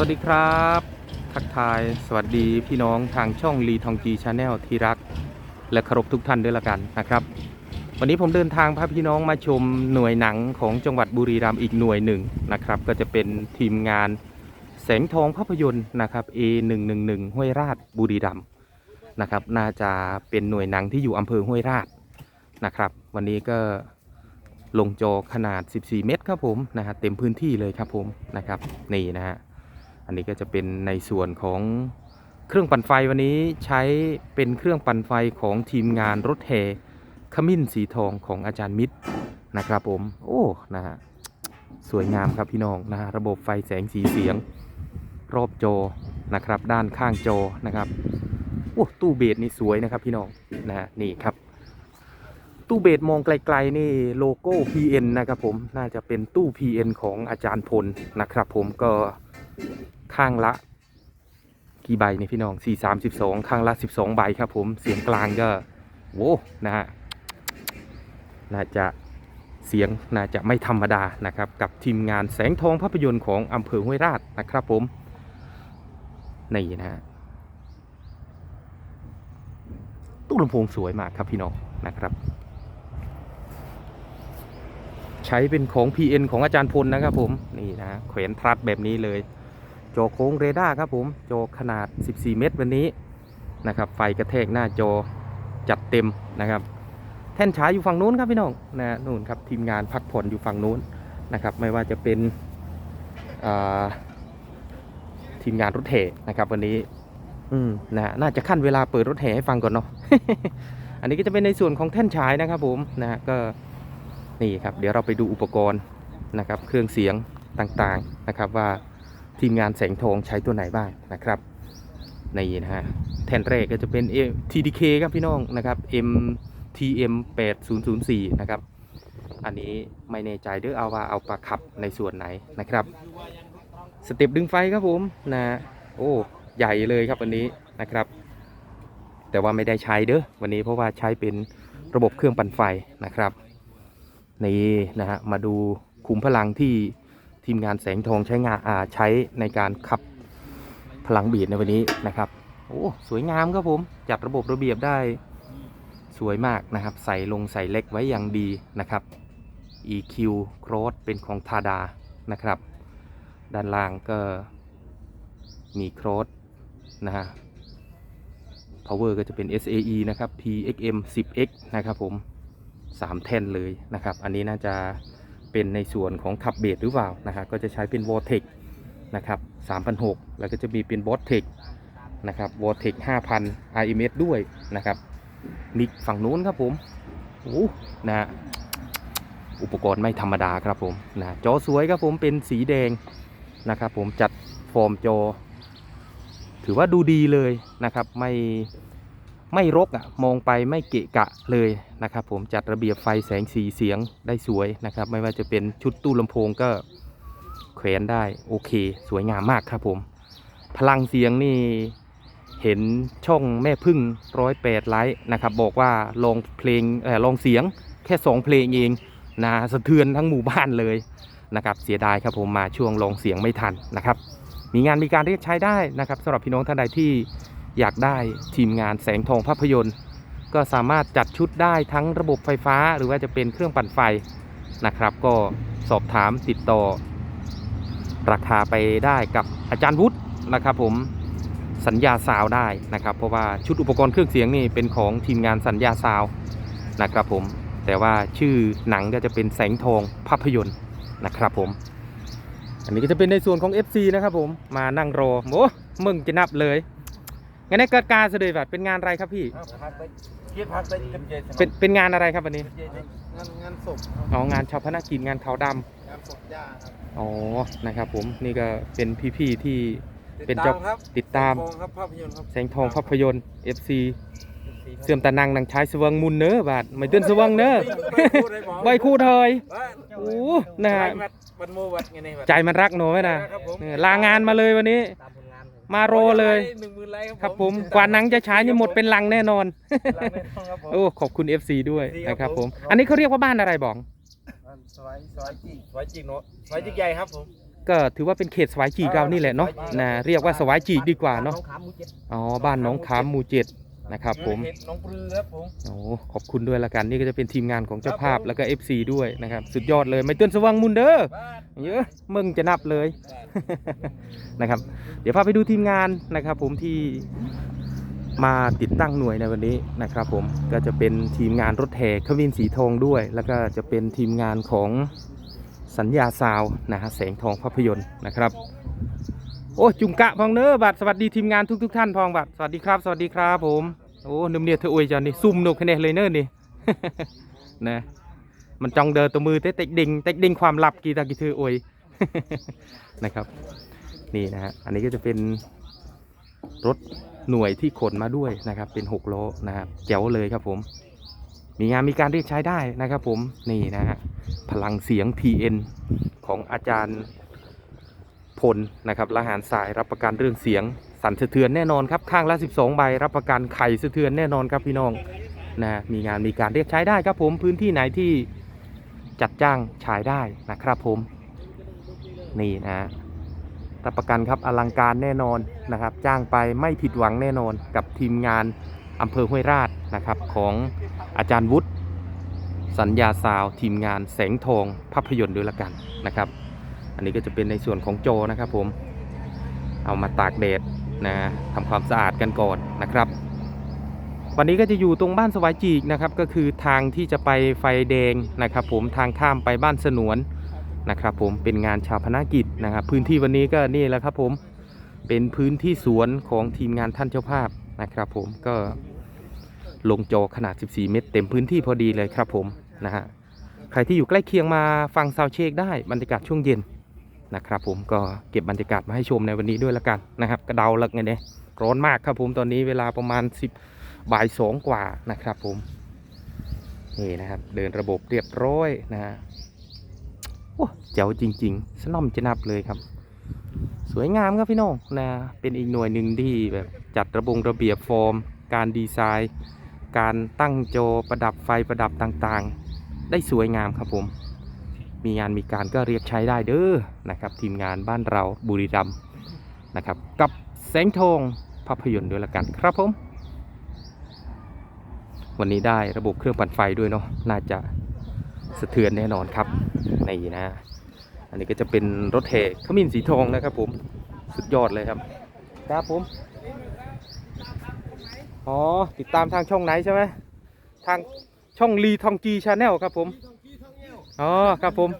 สวัสดีครับ ทักทายสวัสดีพี่น้องทางช่องลีทองจีชาแนลที่รัก และเคารพทุกท่านด้วยละกันนะครับ วันนี้ผมเดินทางพาพี่น้องมาชมหน่วยหนังของจังหวัดบุรีรัมย์อีกหน่วยหนึ่งนะครับ ก็จะเป็นทีมงานแสงทองภาพยนตร์นะครับ A111 ห้วยราชบุรีรัมย์นะครับ น่าจะเป็นหน่วยหนังที่อยู่อำเภอห้วยราชนะครับ วันนี้ก็ลงจอขนาด 14 เมตรครับผมนะฮะเต็มพื้นที่เลยครับผมนะครับนี่นะฮะ อันนี้ก็จะเป็นในส่วนของเครื่องปั่นไฟวันนี้ใช้เป็นเครื่องปั่นไฟของทีมงานรถแห่ขมิ้นสีทองของอาจารย์มิตรนะครับผม โอ้นะฮะสวยงามครับพี่น้องนะฮะระบบไฟแสงสีเสียง รอบจอนะครับ ด้านข้างจอนะครับโอ้ตู้เบสนี่สวยนะครับพี่น้องนะฮะนี่ครับ ตู้เบสมองไกลๆนี่โลโก้ PN นะครับผมน่าจะเป็นตู้ PN ของอาจารย์พลนะครับผมก็ ข้างละกี่ใบเนี่ยพี่น้อง4 3 12ข้างละ12ใบครับผมเสียงกลางก็โว้นะฮะน่าจะเสียงน่าจะไม่ธรรมดานะครับกับทีมงานแสงทองภาพยนตร์ของอำเภอห้วยราชนะครับผมนี่นะฮะตู้ลำโพงสวยมากครับพี่น้องนะครับ ใช้เป็นของ PN ของอาจารย์พลนะครับผมนี่นะแขวนทรัดแบบนี้เลย จอโค้งเรดาร์ครับผมจอขนาด 14 เมตรวันนี้นะครับไฟกระแทกหน้าจอจัดเต็มนะครับ แท่นฉายอยู่ฝั่งนู้นครับพี่น้องนะนู่นครับทีมงานพักผ่อนอยู่ฝั่งนู้นนะครับ ไม่ว่าจะเป็นทีมงานรถแห่นะครับ วันนี้ อืมนะฮะน่าจะขั้นเวลาเปิดรถแห่ให้ฟังก่อนเนาะอันนี้ก็จะเป็นในส่วนของแท่นฉายนะครับผมนะฮะก็นี่ครับ เดี๋ยวเราไปดูอุปกรณ์นะครับ เครื่องเสียงต่างๆนะครับว่า ทีมงานแสงทองใช้ตัวไหนบ้างนะครับนี่นะฮะแทนแรกก็จะเป็น TDK ครับพี่น้องนะครับ MTM 8004นะครับอันนี้ไม่แน่ใจเด้อเอาว่าเอาปลาขับในส่วนไหนนะครับสเต็ปดึงไฟครับผมนะโอ้ใหญ่เลยครับวันนี้นะครับ แต่ว่าไม่ได้ใช้เด้อวันนี้เพราะว่าใช้เป็นระบบเครื่องปั่นไฟนะครับนี่นะฮะมาดูขุมพลังที่ ทีมงานแสงทองใช้งานอ่าใช้ในการขับพลังบีดในวันนี้นะครับ โอ้สวยงามครับผมจัดระบบระเบียบได้สวยมากนะครับ ใส่ลงใส่เล็กไว้อย่างดีนะครับ EQ Cross เป็นของทาดานะครับ ด้านล่างก็มี Cross นะฮะ Power ก็จะเป็น SAE นะครับ PXM 10X นะครับผมสามแท่นเลยนะครับ อันนี้น่าจะ เป็นในส่วนของขับเบสหรือเปล่านะครับก็จะใช้เป็น v o r t e x นะครับ3,600แล้วก็จะมีเป็น b o t e x นะครับ v o r t e x 5,000 RMS ด้วยนะครับมิกฝั่งนู้นครับผมโอ้นะฮะอุปกรณ์ไม่ธรรมดาครับผมนะจอสวยครับผมเป็นสีแดงนะครับผมจัดฟอร์มจอ ถือว่าดูดีเลยนะครับไม่ ไม่รกอะ่ะมองไปไม่เกะกะเลยนะครับ ผมจัดระเบียบไฟแสงสีเสียงได้สวยนะครับ ไม่ว่าจะเป็นชุดตู้ลำโพงก็แขวนได้โอเค สวยงามมากครับผม พลังเสียงนี่เห็นช่องแม่พึ่งร้อยแปดไลท์นะครับ บอกว่าลองเพลงเออลองเสียงแค่สองเพลงเองนะสะเทือนทั้งหมู่บ้านเลยนะครับ เสียดายครับผมมาช่วงลองเสียงไม่ทันนะครับ มีงานมีการเรียกใช้ได้นะครับสำหรับพี่น้องท่านใดที่ อยากได้ทีมงานแสงทองภาพยนตร์ ก็สามารถจัดชุดได้ทั้งระบบไฟฟ้าหรือว่าจะเป็นเครื่องปั่นไฟนะครับ ก็สอบถามติดต่อ ราคาไปได้กับอาจารย์วุฒินะครับ ผมสัญญาซาวได้นะครับ เพราะว่าชุดอุปกรณ์เครื่องเสียงนี่เป็นของทีมงานสัญญาซาวนะครับ ผมแต่ว่าชื่อหนังก็จะเป็นแสงทองภาพยนตร์นะครับ ผม อันนี้ก็จะเป็นในส่วนของ FC นะครับ ผมมานั่งรอโอ้มึงจะนับเลย งั้นในเกิดการเสด็จบัตรเป็นงานอะไรครับพี่ พักไปคิดพักไปจำเจเป็นเป็นงานอะไรครับวันนี้งานงานศพอ๋องานชาวพนักกิจงานขาวดำงานศพย่าครับอ๋อนะครับ ผมนี่ก็เป็นพี่ๆที่ เป็นเจ้าตามครับติดตามโงครับภาพยนตร์ครับแสงทองภาพยนตร์ FC เสื่อมตะนังนังใช้สว่างมุนเนอบาทไม่ตื่นสว่างเนอใบคู่เทยโอ้นะฮะบันโมวัดไงเนี่ยใจมันรักหนูไหมนะเออลางานมาเลยวันนี้ ตาม มาโรเลยหนึ่งหมื่นไลค์ครับผมกว่าหนังจะฉายนี่หมดเป็นลังแน่นอนครับผมโอ้ขอบคุณ FC ด้วยครับนะครับผมผม อันนี้เขาเรียกว่าบ้านอะไรบองสวายสวายจิกสวายจิกเนาะสวายจิกใหญ่ครับผมก็ถือว่าเป็นเขตสวายจีกเรานี่แหละเนาะนะเรียกว่าสวายจีกดีกว่าเนาะองขามหมูเจ็ดอ๋อบ้านหน้องขามหมู่เจ็ด นะครับผมเห็ดน้องปลือครับผมโอ้ขอบคุณด้วยละกันนี่ก็จะเป็นทีมงานของเจ้าภาพแล้วก็ FC ด้วยนะครับ สุดยอดเลยไม่เตือนสว่างมุนเด้อบ้านเยอะมึงจะนับเลยนะครับ เดี๋ยวพาไปดูทีมงานนะครับ ผมที่มาติดตั้งหน่วยในวันนี้นะครับ ผมก็จะเป็นทีมงานรถแห่ขวินสีทองด้วย แล้วก็จะเป็นทีมงานของสัญญาซาวน์นะฮะแสงทองภาพยนตร์นะครับ โอ้จุงกะพองเนอบัตรสวัสดีทีมงานทุกทุกท่านพองบัตรสวัสดีครับ สวัสดีครับผมโอ้นุ่มเนียเธออวยจันนี่ซุ่มนกคะแนนเลยเนอนี่นะมันจองเดินตัวมือเตะเต็กดิงเต็กดิงความลับกีตากีเธออวยนะครับ นี่นะฮะอันนี้ก็จะเป็นรถหน่วยที่ขนมาด้วยนะครับ เป็นหกล้อนะครับแจ๋วเลยครับผม มีงานมีการเรียกใช้ได้นะครับ ผมนี่นะฮะพลังเสียง PN ของอาจารย์ พลนะครับละหารสายรับประกันเรื่องเสียง สั่นสะเทือนแน่นอนครับข้างละ 12 ใบรับประกันไข่สะเทือนแน่นอนครับพี่น้องนะมีงานมีการเรียกใช้ได้ครับผมพื้นที่ไหนที่จัดจ้างฉายได้นะครับผมนี่นะรับประกันครับอลังการแน่นอนนะครับ จ้างไปไม่ผิดหวังแน่นอนกับทีมงานอำเภอห้วยราชนะครับของอาจารย์วุฒิสัญญาซาวทีมงานแสงทองภาพยนตร์ด้วยละกันนะครับ อันนี้ก็จะเป็นในส่วนของโจนะครับผม เอามาตากแดดนะทำความสะอาดกันก่อนนะครับ วันนี้ก็จะอยู่ตรงบ้านสวายจีกนะครับ ก็คือทางที่จะไปไฟแดงนะครับ ผมทางข้ามไปบ้านสนวนนะครับ ผมเป็นงานชาพนากิจนะครับ พื้นที่วันนี้ก็นี่แหละครับ ผมเป็นพื้นที่สวนของทีมงานท่านเจ้าภาพนะครับ ผมก็ลงจอขนาด 14 เมตร เต็มพื้นที่พอดีเลยครับผมนะฮะใครที่อยู่ใกล้เคียงมาฟังซาวเชคได้บรรยากาศช่วงเย็น นะครับผมก็เก็บบรรยากาศมาให้ชมในวันนี้ด้วยละกันนะครับกระเดาลักไงเนี่ยร้อนมากครับผมตอนนี้เวลาประมาณ 10บ่ายสองกว่านะครับผมนี่นะครับ เดินระบบเรียบร้อยนะฮะโอ้เจ๋วจริง ๆ สน่อมจะนับเลยครับ สวยงามครับพี่น้องนะเป็นอีกหน่วยหนึ่งที่แบบจัดระบงระเบียบฟอร์ม การดีไซน์ การตั้งโจประดับไฟประดับต่างๆ ได้สวยงามครับผม มีงานมีการก็เรียกใช้ได้เด้อนะครับ ทีมงานบ้านเราบุรีรัมย์นะครับ กับแสงทองภาพยนตร์ด้วยละกันครับผม วันนี้ได้ระบบเครื่องปั่นไฟด้วยเนาะน่าจะสะเทือนแน่นอนครับนี่นะ อันนี้ก็จะเป็นรถแห่ขมิ้นสีทองนะครับผมสุดยอดเลยครับครับผมอ๋อติดตามทางช่องไหนใช่ไหมทางช่องลีทองจีชาแนลครับผม อ๋อครับผม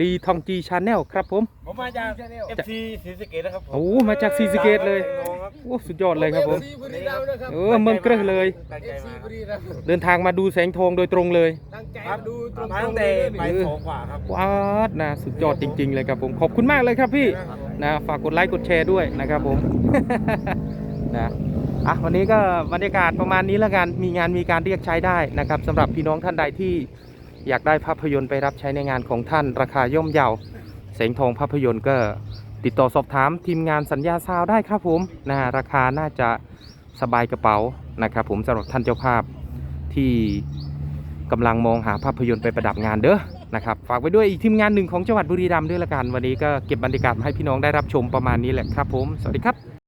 ลีทองจีชาแนลครับผม ผมมาจากเอฟซีศรีสะเกดนะครับผมโอ้มาจากศรีสะเกษเลยน้องครับโอ้สุดยอดเลยครับผม บุรีรัมย์นะครับเออเมืองเกลือเลย ตั้งเอใจฟซีมาบุรีรัมย์เดินทางมาดูแสงทองโดยตรงเลยตั้งใจครับมาดูตรงมาๆตั้งเลแต่ยไปสองกว่าครับ ว้าดนะสุดยอดจริง ๆ เลยครับผม ขอบคุณมากเลยครับพี่ นะฝากกดไลค์กดแชร์ด้วยนะครับผม นะอะวันนี้ก็บรรยากาศประมาณนี้แล้วกันมีงานมีการเรียกใช้ได้นะครับสำหรับพี่น้องท่านใดที่ อยากได้ภาพยนตร์ไปรับใช้ในงานของท่านราคาย่อมเยาแสงทองภาพยนตร์ก็ติดต่อสอบถามทีมงานสัญญาซาวได้ครับผมนะฮะราคาน่าจะสบายกระเป๋านะครับผมสำหรับท่านเจ้าภาพที่กำลังมองหาภาพยนตร์ไปประดับงานเด้อนะครับฝากไว้ด้วยอีกทีมงานหนึ่งของจังหวัดบุรีรัมย์ด้วยละกัน วันนี้ก็เก็บบรรยากาศมาให้พี่น้องได้รับชมประมาณนี้แหละครับผม สวัสดีครับ